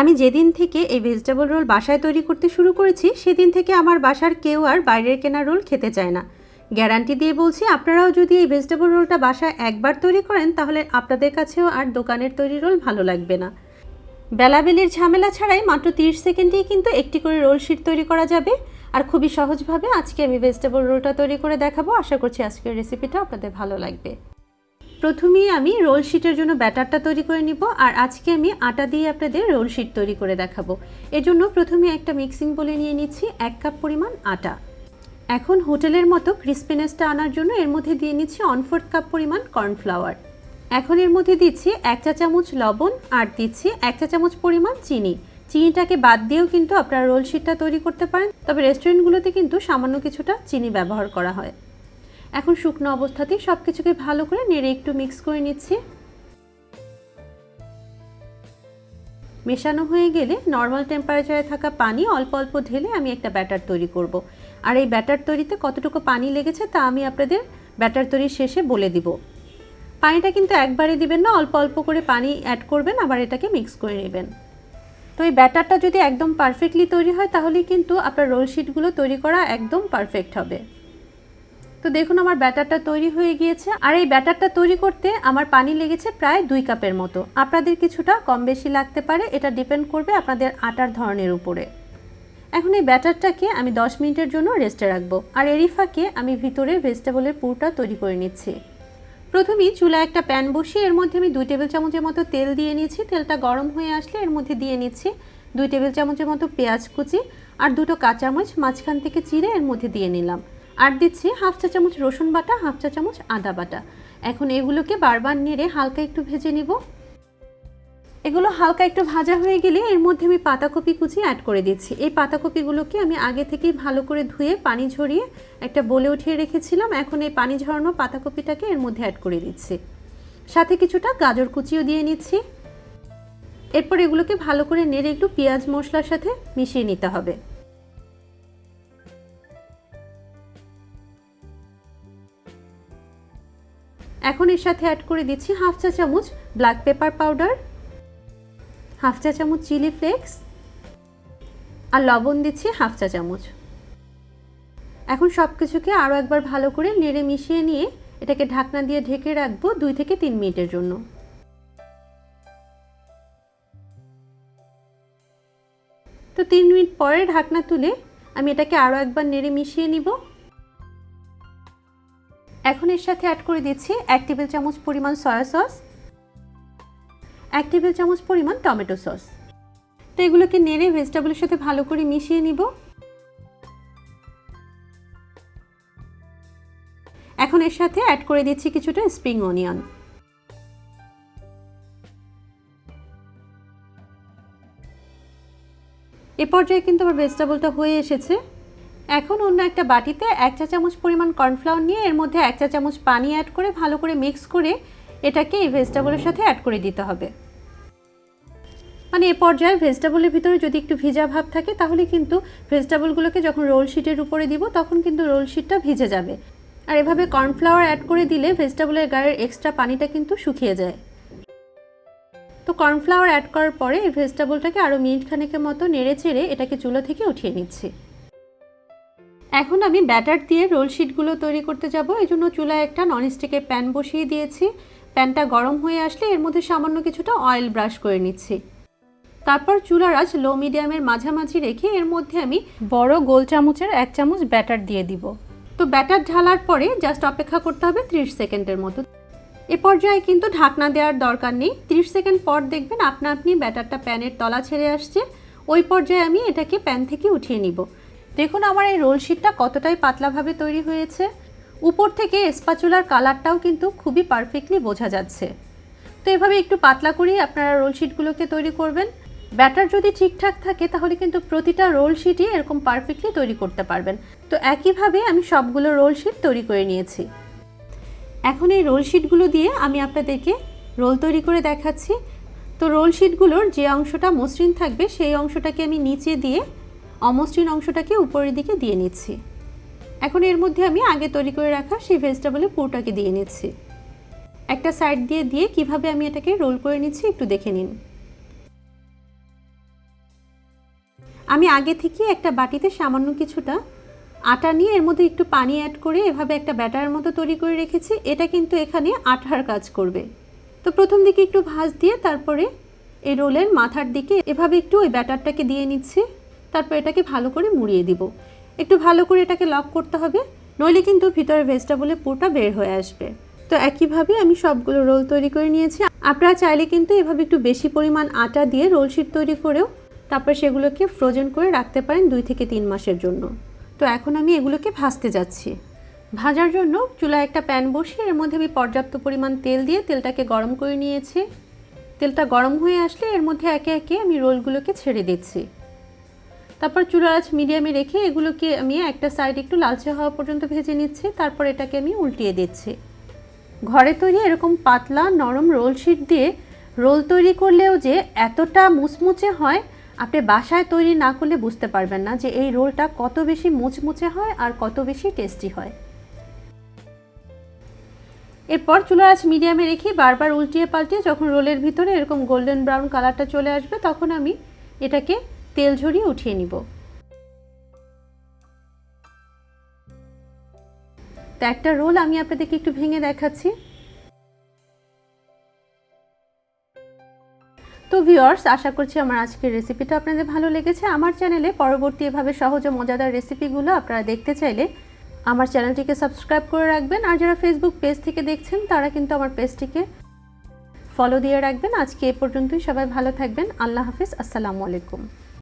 আমি যেদিন থেকে এই ভেজিটেবল রোল বাসায় তৈরি করতে শুরু করেছি, সেদিন থেকে আমার বাসার কেউ আর বাইরের কেনা রোল খেতে চায় না। গ্যারান্টি দিয়ে বলছি, আপনারাও যদি এই ভেজিটেবল রোলটা বাসায় একবার তৈরি করেন, তাহলে আপনাদের কাছেও আর দোকানের তৈরি রোল ভালো লাগবে না। বেলাবেলির ঝামেলা ছাড়াই মাত্র 30 সেকেন্ডেই কিন্তু একটি করে রোল শিট তৈরি করা যাবে। আর খুবই সহজভাবে আজকে আমি ভেজিটেবল রোলটা তৈরি করে দেখাবো। আশা করছি আজকের রেসিপিটা আপনাদের ভালো লাগবে। প্রথমেই আমি রোল শিটের জন্য ব্যাটারটা তৈরি করে নিব আর আজকে আমি আটা দিয়ে আপনাদের রোল শিট তৈরি করে দেখাবো। এজন্য প্রথমে একটা মিক্সিং বলে নিয়ে নিচ্ছি, এক কাপ পরিমাণ আটা। এখন হোটেলের মতো ক্রিসপিনেসটা আনার জন্য এর মধ্যে দিয়ে নিচ্ছি ওয়ান ফোর্থ কাপ পরিমাণ কর্নফ্লাওয়ার এখন এর মধ্যে দিচ্ছি এক চা চামচ লবণ আর দিচ্ছি এক চা চামচ পরিমাণ চিনি। চিনিটাকে বাদ দিয়েও কিন্তু আপনারা রোল শিটটা তৈরি করতে পারেন, তবে রেস্টুরেন্টগুলোতে কিন্তু সামান্য কিছুটা চিনি ব্যবহার করা হয়। এখন শুকনো অবস্থাতেই সব কিছুকে ভালো করে নেড়ে একটু মিক্স করে নিচ্ছি। মেশানো হয়ে গেলে নর্মাল টেম্পারেচারে থাকা পানি অল্প অল্প ঢেলে আমি একটা ব্যাটার তৈরি করব। আর এই ব্যাটার তৈরিতে কতটুকু পানি লেগেছে তা আমি আপনাদের ব্যাটার তৈরির শেষে বলে দিব। পানিটা কিন্তু একবারে দিবেন না, অল্প অল্প করে পানি অ্যাড করবেন, আবার এটাকে মিক্স করে নেবেন। তো এই ব্যাটারটা যদি একদম পারফেক্টলি তৈরি হয়, তাহলেই কিন্তু আপনার রোল শিটগুলো তৈরি করা একদম পারফেক্ট হবে। তো দেখুন আমার ব্যাটারটা তৈরি হয়ে গিয়েছে। আর এই ব্যাটারটা তৈরি করতে আমার পানি লেগেছে প্রায় দুই কাপের মতো। আপনাদের কিছুটা কম বেশি লাগতে পারে, এটা ডিপেন্ড করবে আপনাদের আটার ধরনের উপরে। এখন এই ব্যাটারটাকে আমি 10 মিনিটের জন্য রেস্টে রাখব। আর এরই ফাঁকে আমি ভিতরে ভেজিটেবলের পুরটা তৈরি করে নিচ্ছি। প্রথমেই চুলায় একটা প্যান বসিয়ে এর মধ্যে আমি দুই টেবিল চামচের মতো তেল দিয়ে নিয়েছি তেলটা গরম হয়ে আসলে এর মধ্যে দিয়ে নিচ্ছি দুই টেবিল চামচের মতো পেঁয়াজ কুচি আর দুটো কাঁচামরিচ মাঝখান থেকে চিড়ে এর মধ্যে দিয়ে নিলাম। আর দিচ্ছি হাফ চা চামচ রসুন বাটা, হাফ চা চামচ আদা বাটা। এখন এগুলোকে বারবার নেড়ে হালকা একটু ভেজে নিব। এগুলো হালকা একটু ভাজা হয়ে গেলে এর মধ্যে আমি পাতাকপি কুচি অ্যাড করে দিচ্ছি। এই পাতাকপিগুলোকে আমি আগে থেকেই ভালো করে ধুয়ে পানি ঝরিয়ে একটা বলে উঠিয়ে রেখেছিলাম। এখন এই পানি ঝরানো পাতাকপিটাকে এর মধ্যে অ্যাড করে দিচ্ছি। সাথে কিছুটা গাজর কুচিও দিয়ে নিচ্ছি। এরপর এগুলোকে ভালো করে নেড়ে একটু পেঁয়াজ মশলার সাথে মিশিয়ে নিতে হবে। এখন এর সাথে অ্যাড করে দিচ্ছি হাফ চা চামচ ব্ল্যাক পেপার পাউডার হাফ চা চামচ চিলি ফ্লেক্স আর লবণ দিচ্ছি হাফ চা চামচ। এখন সব কিছুকে আরও একবার ভালো করে নেড়ে মিশিয়ে নিয়ে এটাকে ঢাকনা দিয়ে ঢেকে রাখব দুই থেকে তিন মিনিটের জন্য। তো তিন মিনিট পরে ঢাকনা তুলে আমি এটাকে আরও একবার নেড়ে মিশিয়ে নিব। এখন এর সাথে অ্যাড করে দিচ্ছি এক টেবিল চামচ পরিমাণ সয়া সস এক টেবিল চামচ পরিমাণ টমেটো সস তো এগুলোকে নেড়ে ভেজিটেবলের সাথে ভালো করে মিশিয়ে নিব। এখন এর সাথে অ্যাড করে দিচ্ছি কিছুটা স্প্রিং অনিয়ন এ পর্যায়ে কিন্তু আমার ভেজিটেবলটা হয়ে এসেছে। এখন অন্য একটা বাটিতে এক চা চামচ পরিমাণ কর্নফ্লাওয়ার নিয়ে এর মধ্যে এক চা চামচ পানি অ্যাড করে ভালো করে মিক্স করে এটাকে এই ভেজিটেবলের সাথে অ্যাড করে দিতে হবে। মানে এ পর্যায়ে ভেজিটেবলের ভিতরে যদি একটু ভিজা ভাব থাকে তাহলে কিন্তু ভেজিটেবলগুলোকে যখন রোল শিটের উপরে দিব তখন কিন্তু রোল শিটটা ভিজে যাবে। আর এভাবে কর্নফ্লাওয়ার অ্যাড করে দিলে ভেজিটেবলের গায়ের এক্সট্রা পানিটা কিন্তু শুকিয়ে যায়। তো কর্নফ্লাওয়ার অ্যাড করার পরে এই ভেজিটেবলটাকে আরও মিনিট খানেকের মতো নেড়ে চেড়ে এটাকে চুলো থেকে উঠিয়ে নিচ্ছি। এখন আমি ব্যাটার দিয়ে রোল শিটগুলো তৈরি করতে যাব। এই জন্য চুলায় একটা ননস্টিকের প্যান বসিয়ে দিয়েছি। প্যানটা গরম হয়ে আসলে এর মধ্যে সামান্য কিছুটা অয়েল ব্রাশ করে নিচ্ছি। তারপর চুলার আঁচ লো মিডিয়ামের মাঝামাঝি রেখে এর মধ্যে আমি বড় গোল চামচের এক চামচ ব্যাটার দিয়ে দিব। তো ব্যাটার ঢালার পরে জাস্ট অপেক্ষা করতে হবে ত্রিশ সেকেন্ডের মতো। এ পর্যায়ে কিন্তু ঢাকনা দেওয়ার দরকার নেই। ত্রিশ সেকেন্ড পর দেখবেন আপনা আপনি ব্যাটারটা প্যানের তলা ছেড়ে আসছে। ওই পর্যায়ে আমি এটাকে প্যান থেকে উঠিয়ে নিব। দেখুন আমার এই রোল শিটটা কতটাই পাতলাভাবে তৈরি হয়েছে। উপর থেকে স্পাচুলার কালারটাও কিন্তু খুবই পারফেক্টলি বোঝা যাচ্ছে। তো এভাবে একটু পাতলা করেই আপনারা রোল শিটগুলোকে তৈরি করবেন। ব্যাটার যদি ঠিকঠাক থাকে, তাহলে কিন্তু প্রতিটা রোল শিটই এরকম পারফেক্টলি তৈরি করতে পারবেন। তো একইভাবে আমি সবগুলো রোল শিট তৈরি করে নিয়েছি। এখন এই রোল শিটগুলো দিয়ে আমি আপনাদেরকে রোল তৈরি করে দেখাচ্ছি। তো রোল শিটগুলোর যে অংশটা মসৃণ থাকবে, সেই অংশটাকে আমি নিচে দিয়ে অমসৃণ অংশটাকে উপরের দিকে দিয়ে নিচ্ছি। এখন এর মধ্যে আমি আগে তৈরি করে রাখা সেই ভেজিটেবলের পুরোটাকে দিয়ে নিচ্ছি। একটা সাইড দিয়ে দিয়ে কীভাবে আমি এটাকে রোল করে নিচ্ছি একটু দেখে নিন। আমি আগে থেকে একটা বাটিতে সামান্য কিছুটা আটা নিয়ে এর মধ্যে একটু পানি অ্যাড করে এভাবে একটা ব্যাটার মতো তৈরি করে রেখেছি। এটা কিন্তু এখানে আঠার কাজ করবে। তো প্রথম দিকে একটু ভাঁজ দিয়ে তারপরে এই রোলের মাথার দিকে এভাবে একটু ওই ব্যাটারটাকে দিয়ে নিচ্ছি। তারপর এটাকে ভালো করে মুড়িয়ে দিব। একটু ভালো করে এটাকে লক করতে হবে, নইলে কিন্তু ভিতরে ভেজিটেবলের পুরোটা বের হয়ে আসবে। তো একইভাবে আমি সবগুলো রোল তৈরি করে নিয়েছি। আপনারা চাইলে কিন্তু এভাবে একটু বেশি পরিমাণ আটা দিয়ে রোল শিট তৈরি করেও তারপর সেগুলোকে ফ্রোজেন করে রাখতে পারেন দুই থেকে তিন মাসের জন্য। তো এখন আমি এগুলোকে ভাজতে যাচ্ছি। ভাজার জন্য চুলায় একটা প্যান বসিয়ে এর মধ্যে আমি পর্যাপ্ত পরিমাণ তেল দিয়ে তেলটাকে গরম করে নিয়েছি। তেলটা গরম হয়ে আসলে এর মধ্যে একে একে আমি রোলগুলোকে ছেড়ে দিচ্ছি। তারপর চুলার মিডিয়ামে রেখে এগুলোকে আমি একটা সাইড একটু লালচে হওয়া পর্যন্ত ভেজে নিচ্ছি, তারপর এটাকে আমি উল্টিয়ে দিচ্ছি। ঘরে তৈরি এরকম পাতলা নরম রোল শিট দিয়ে রোল তৈরি করলেও যে এতটা মুচমুচে হয়, আপনি বাসায় তৈরি না করলে বুঝতে পারবেন না যে এই রোলটা কত বেশি মুচমুচে হয় আর কত বেশি টেস্টি হয়। এরপর আঁচ মিডিয়ামে রেখে বারবার উল্টিয়ে পাল্টিয়ে যখন রোলের ভিতরে এরকম গোল্ডেন ব্রাউন কালারটা চলে আসবে, তখন আমি এটাকে তেল ঝরিয়ে উঠিয়ে নিব। তো একটা রোল আমি আপনাদেরকে একটু ভেঙে দেখাচ্ছি। তো ভিউয়ার্স, আশা করছি আমার আজকের রেসিপিটা আপনাদের ভালো লেগেছে। আমার চ্যানেলে পরবর্তী এভাবে সহজ ও মজাদার রেসিপিগুলো আপনারা দেখতে চাইলে আমার চ্যানেলটিকে সাবস্ক্রাইব করে রাখবেন। আর যারা ফেসবুক পেজ থেকে দেখছেন, তারা কিন্তু আমার পেজটিকে ফলো দিয়ে রাখবেন। আজকে এ পর্যন্তই সবাই ভালো থাকবেন। আল্লাহ হাফিজ। আসসালামু আলাইকুম।